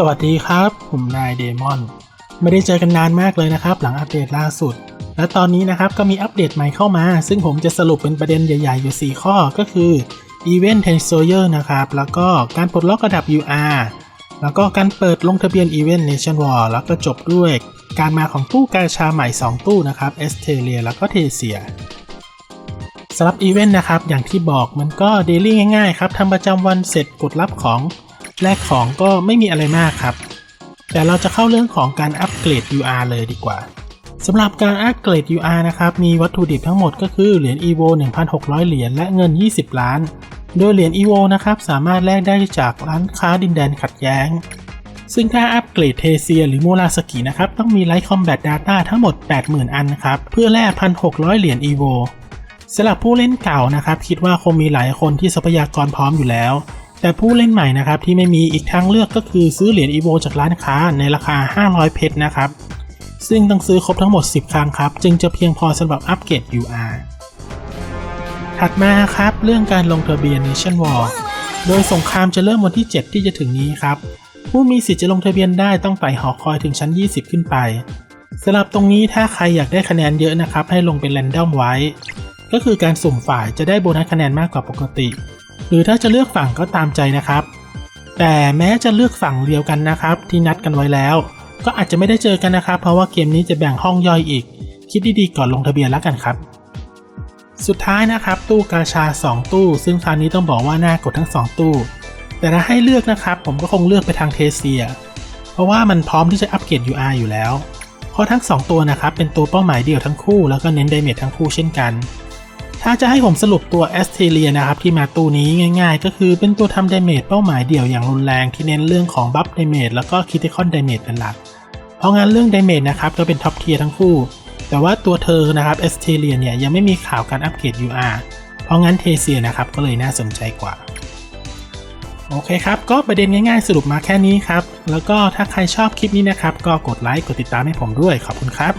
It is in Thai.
สวัสดีครับ ผมนายเดมอน ไม่ได้เจอกันนานมากเลยนะครับ หลังอัปเดตล่าสุด และตอนนี้นะครับก็มีอัปเดตใหม่เข้ามา ซึ่งผมจะสรุปเป็นประเด็นใหญ่ๆ อยู่ 4 ข้อก็คือ Event t e n s o y e r นะครับ แล้วก็การปลดล็อกระดับ UR แล้วก็การเปิดลงทะเบียน Event Nation War แล้วก็จบด้วย การมาของตู้กาชาใหม่ 2 ตู้นะครับเอสเทเลียแล้วก็เทเซียสำหรับอีเวนต์นะครับ อย่างที่บอกมันก็เดลี่ง่ายๆครับทำประจำวันเสร็จกดรับของ แลกของก็ไม่มีอะไรมากครับ แต่เราจะเข้าเรื่องของการอัปเกรด UR เลยดีกว่าสำหรับการอัปเกรด UR นะครับ มีวัตถุดิบทั้งหมดก็คือเหรียญ EVO 1,600 เหรียญและเงิน 20 ล้าน โดยเหรียญ EVO นะครับสามารถแลกได้จากร้านค้าดินแดนขัดแย้ง ซึ่งถ้าอัปเกรดเทเซียหรือโมราสกินะครับต้องมีไลท์คอมแบท Data ทั้งหมด 80,000 อันนะครับเพื่อแลก 1,600 เหรียญ EVO สำหรับผู้เล่นเก่านะครับคิดว่าคงมีหลายคนที่ทรัพยากรพร้อมอยู่แล้ว แต่ผู้เล่นใหม่นะครับที่ไม่มีอีกทางเลือกก็คือซื้อเหรียญอีโวจากร้านค้าในราคา 500 เพชรนะครับ ซึ่งต้องซื้อครบทั้งหมด 10 ครั้งครับ จึงจะเพียงพอสำหรับอัปเกรด UR ถัดมาครับเรื่องการลงทะเบียน Nation War โดยสงครามจะเริ่มวันที่ 7 ที่จะถึงนี้ครับ ผู้มีสิทธิ์จะลงทะเบียนได้ต้องไต่หอคอยถึงชั้น 20 ขึ้นไปสำหรับตรงนี้ถ้าใครอยากได้คะแนนเยอะนะครับให้ลงเป็นแรนดอมไว้ ก็คือการสุ่มฝ่ายจะได้โบนัสคะแนนมากกว่าปกติ หรือถ้าจะเลือกฝั่งก็ตามใจนะครับ แต่แม้จะเลือกฝั่งเดียวกันนะครับ ที่นัดกันไว้แล้ว ก็อาจจะไม่ได้เจอกันนะครับ เพราะว่าเกมนี้จะแบ่งห้องย่อยอีก คิดดีๆก่อนลงทะเบียนแล้วกันครับ สุดท้ายนะครับตู้กาชา 2 ตู้ ซึ่งคราวนี้ต้องบอกว่าน่ากดทั้ง 2 ตู้ แต่ถ้าให้เลือกนะครับผมก็คงเลือกไปทางเทเซีย เพราะว่ามันพร้อมที่จะอัปเกรด UR อยู่แล้ว เพราะทั้ง 2 ตัวนะครับเป็นตัวเป้าหมายเดียวทั้งคู่แล้วก็เน้นไดเมจทั้งคู่เช่นกัน ถ้าจะให้ผมสรุปตัวแอสเทเลียนะครับที่มาตู้นี้ง่ายๆ ก็คือเป็นตัวทำดาเมจเป้าหมายเดี่ยวอย่างรุนแรงที่เน้นเรื่องของบัฟดาเมจแล้วก็คิติคอนดาเมจเป็นหลัก เพราะงั้นเรื่องดาเมจนะครับก็เป็นท็อปเทียร์ทั้งคู่ แต่ว่าตัวเธอนะครับแอสเทเลียเนี่ยยังไม่มีข่าวการอัปเกรด UR เพราะงั้นเทเซียนะครับก็เลยน่าสนใจกว่าโอเคครับ ก็ประเด็นง่ายๆ สรุปมาแค่นี้ครับ แล้วก็ถ้าใครชอบคลิปนี้นะครับ ก็กดไลค์ กดติดตามให้ผมด้วย ขอบคุณครับ